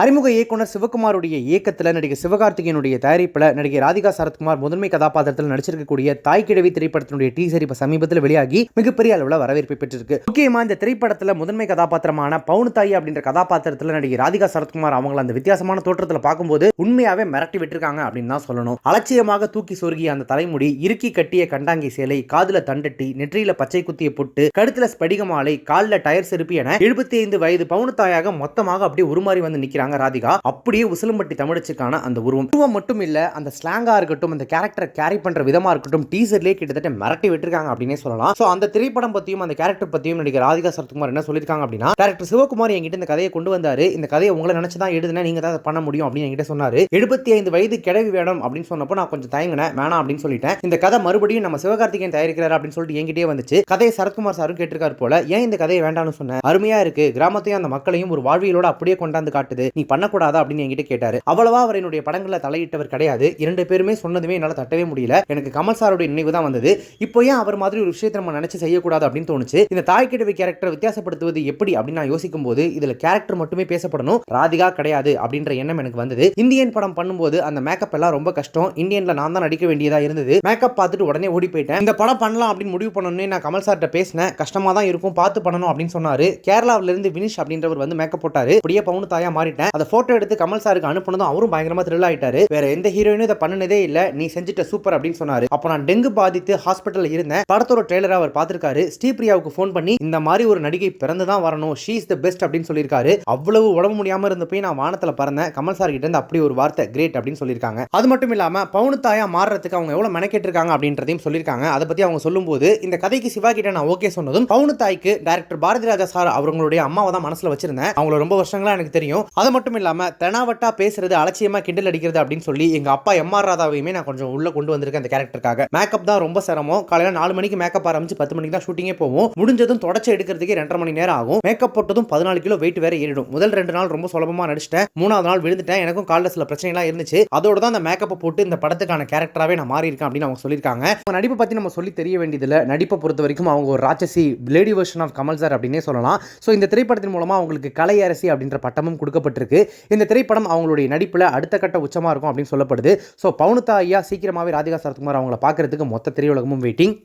அறிமுக இயக்குனர் சிவகுமாருடைய இயக்கத்தில் நடிகர் சிவகார்த்திகேயனுடைய தயாரிப்பில் நடிகை ராதிகா சரத்குமார் முதன்மை கதாபாத்திரத்தில் நடிச்சிருக்கக்கூடிய தாய் கிழவி திரைப்படத்தினுடைய டீசர் இப்போ சமீபத்தில் வெளியாகி மிகப்பெரிய அளவில் வரவேற்பை பெற்றிருக்கு. முக்கியமா இந்த திரைப்படத்தில் முதன்மை கதாபாத்திரமான பவுனு தாய் அப்படின்ற கதாபாத்திரத்தில் நடிகை ராதிகா சரத்குமார் அவங்கள அந்த வித்தியாசமான தோற்றத்தில் பார்க்கும்போது உண்மையாகவே மிரட்டி விட்டுருக்காங்க அப்படின்னு தான் சொல்லணும். அலட்சியமாக தூக்கி சொருகிய அந்த தலைமுடி இறுக்கி கட்டிய கண்டாங்கி சேலை காதுல தண்டட்டி நெற்றியில பச்சை குத்திய பொட்டு கழுத்துல ஸ்படிகமாலை காலில் டயர் செருப்பு என எழுபத்தி ஐந்து வயது பவுனு தாயாக மொத்தமாக அப்படியே உருமாறி வந்து நிக்கிறாங்க ராதிகா. அப்படியே உசிலம்பட்டி தமிழச்சுக்கான அந்த உருவம். உருவம் மட்டும் இல்ல அந்த ஸ்லாங்கா இருக்கட்டும் அந்த கேரக்டரை கேரி பண்ற விதமா இருக்கட்டும் டீசர்லேயே கிட்டத்தட்ட மிரட்டி விட்டுருக்காங்க அப்படின்னே சொல்லலாம். சோ அந்த திரைப்படம் பத்தியும் அந்த கேரக்டர் பத்தியும் நடிகர் ராதிகா சரத்குமார் என்ன சொல்லியிருக்காங்க அப்படின்னா டேரக்டர் சிவகுமார் என்கிட்ட இந்த கதையை கொண்டு வந்தாரு. இந்த கதையை உங்களை நினைச்சு தான் எழுதுனா நீங்க தான் அதை பண்ண முடியும் அப்படின்னு என்கிட்ட சொன்னாரு. எழுபத்தி ஐந்து வயது கிழவி வேணும் அப்படின்னு சொன்னப்போ நான் கொஞ்சம் தயங்கினேன். வேணாம் அப்படின்னு சொல்லிட்டேன். இந்த கதை மறுபடியும் நம்ம சிவகார்த்திகேயன் தயாரிக்கிறார் அப்படின்னு சொல்லிட்டு என்கிட்டே வந்துச்சு. கதையை சரத்குமார் சாரும் கேட்டிருக்காரு போல ஏன் இந்த கதையை வேண்டாம்னு சொன்னேன்? அருமையா இருக்கு. கிராமத்தையும் அந்த மக்களையும் ஒரு வாழ்வியலோட அப்படியே கொண்டாந்து காட்டுது. நீ பண்ணக்கூடாதா அப்படின்னு என்கிட்ட கேட்டாரு. அவ்வளவா அவர் என்னுடைய படங்களில் தலையிட்டவர் கிடையாது. இரண்டு பேருமே சொன்னதுமே என்னால் தட்டவே முடியல. எனக்கு கமல் சாருடைய நினைவு தான் வந்தது. இப்போ ஏன் அவர் மாதிரி ஒரு விஷயத்தை நம்ம நினைச்சு செய்யக்கூடாது அப்படின்னு தோணுச்சு? இந்த தாய் கிழவி கேரக்டர் வித்தியாசப்படுத்துவது எப்படி அப்படின்னு நான் யோசிக்கும் போது இதுல கேரக்டர் மட்டுமே பேசப்படணும். ராதிகா கிடையாது அப்படின்ற எண்ணம் எனக்கு வந்தது. இந்தியன் படம் பண்ணும்போது அந்த மேக்கப் எல்லாம் ரொம்ப கஷ்டம். இந்தியன்ல நான் தான் நடிக்க வேண்டியதா இருந்தது. மேக்கப் பார்த்துட்டு உடனே ஓடி போயிட்டேன். இந்த படம் பண்ணலாம் அப்படின்னு முடிவு பண்ணணும்னு நான் கமல் சார்கிட்ட பேசினேன். கஷ்டமா தான் இருக்கும் பார்த்து பண்ணணும் அப்படின்னு சொன்னாரு. கேரளாவில இருந்து வினிஷ் அப்படின்றவர் வந்து மேக்கப் போட்டாரு. அப்படியே பவுனு தாயா மாறிட்டேன். அதை போட்டோ எடுத்து கமல் சாருக்கு அனுப்புனதும் அவரும் பயங்கரமா த்ரில் ஆயிட்டாரு. வேற எந்த ஹீரோயினும் இதை பண்ணினதே இல்ல. நீ செஞ்சுட்ட சூப்பர் அப்படின்னு சொன்னாரு. அப்போ நான் டெங்கு பாதித்து ஹாஸ்பிட்டல் இருந்தேன். படத்தோட ட்ரெய்லரை அவர் பார்த்திருக்காரு. ஸ்ரீபிரியாவுக்கு ஃபோன் பண்ணி இந்த மாதிரி ஒரு நடிகை பிறந்து தான் வரணும். ஷீ இஸ் த பெஸ்ட் அப்படின்னு சொல்லியிருக்காரு. அவ்வளவு உடம்பு முடியாம இருந்தப்போ நான் வானத்துல பறந்தேன். கமல் சார் கிட்ட இருந்து அப்படி ஒரு வார்த்தை கிரேட் அப்படின்னு சொல்லியிருக்காங்க. அது மட்டும் இல்லாம பவுனு தாயா மாறுறதுக்கு அவங்க எவ்வளவு மெனக்கெட்டு இருக்காங்க அப்படின்றதையும் சொல்லியிருக்காங்க. அதை பத்தி அவங்க சொல்லும்போது இந்த கதைக்கு சிவா கிட்ட நான் ஓகே சொன்னதும் பவுனத்தாய்க்கு டேரக்டர் பாரதி ராஜா சார் அவங்களுடைய அம்மாவை தான் மனசுல வச்சிருந்தேன். அவங்கள ரொம்ப வருஷங்களா எனக்கு தெரியும். அது மட்டும் இல்லாமல் தெனாவட்டா பேசுறது அலட்சியமா கிண்டல் அடிக்கிறது அப்படின்னு சொல்லி எங்க அப்பா எம் ஆர் ராதாவையுமே நான் கொஞ்சம் உள்ள கொண்டு வந்திருக்கேன் அந்த கேரக்டருக்காக. மேக்கப் தான் ரொம்ப சிரமம். காலையில நாலு மணிக்கு மேக்கப் ஆரம்பிச்சு பத்து மணிக்கு தான் ஷூட்டிங்கே போவோம். முடிஞ்சதும் தொடச்சி எடுக்கிறதுக்கு ரெண்டரை மணி நேரம் ஆகும். மேக்கப் போட்டதும் பதினாலு கிலோ வெயிட் வேற ஏறிடும். முதல் ரெண்டு நாள் ரொம்ப சுலபமா நடிச்சிட்டேன். மூணாவது நாள் விழுந்துட்டேன். எனக்கும் காலில் சில பிரச்சனைலாம் இருந்துச்சு. அதோட தான் அந்த மேக்கப்பை போட்டு இந்த படத்துக்கான கேரக்டராகவே நான் மாறி இருக்கேன் அப்படின்னு அவங்க சொல்லியிருக்காங்க. அவங்க நடிப்பை பற்றி நம்ம சொல்லி தெரிய வேண்டியதில்லை. நடிப்பை பொறுத்த வரைக்கும் அவங்க ஒரு ராட்சசி lady version of Kamal sir அப்படின்னே சொல்லலாம். ஸோ இந்த திரைப்படத்தின் மூலமாக அவங்களுக்கு கலை அரசி அப்படின்ற பட்டமும் கொடுக்கப்பட்டிருக்கு. இந்த திரைப்படம் அவங்களுடைய நடிப்பில் அடுத்த கட்ட உச்சமாக இருக்கும் அப்படின்னு சொல்லப்படுது. ஸோ பவுனுதா ஐயா சீக்கிரமாகவே ராதிகா சரத்குமார் அவங்கள பார்க்கறதுக்கு மொத்த திரையுலகமும் வெயிட்டிங்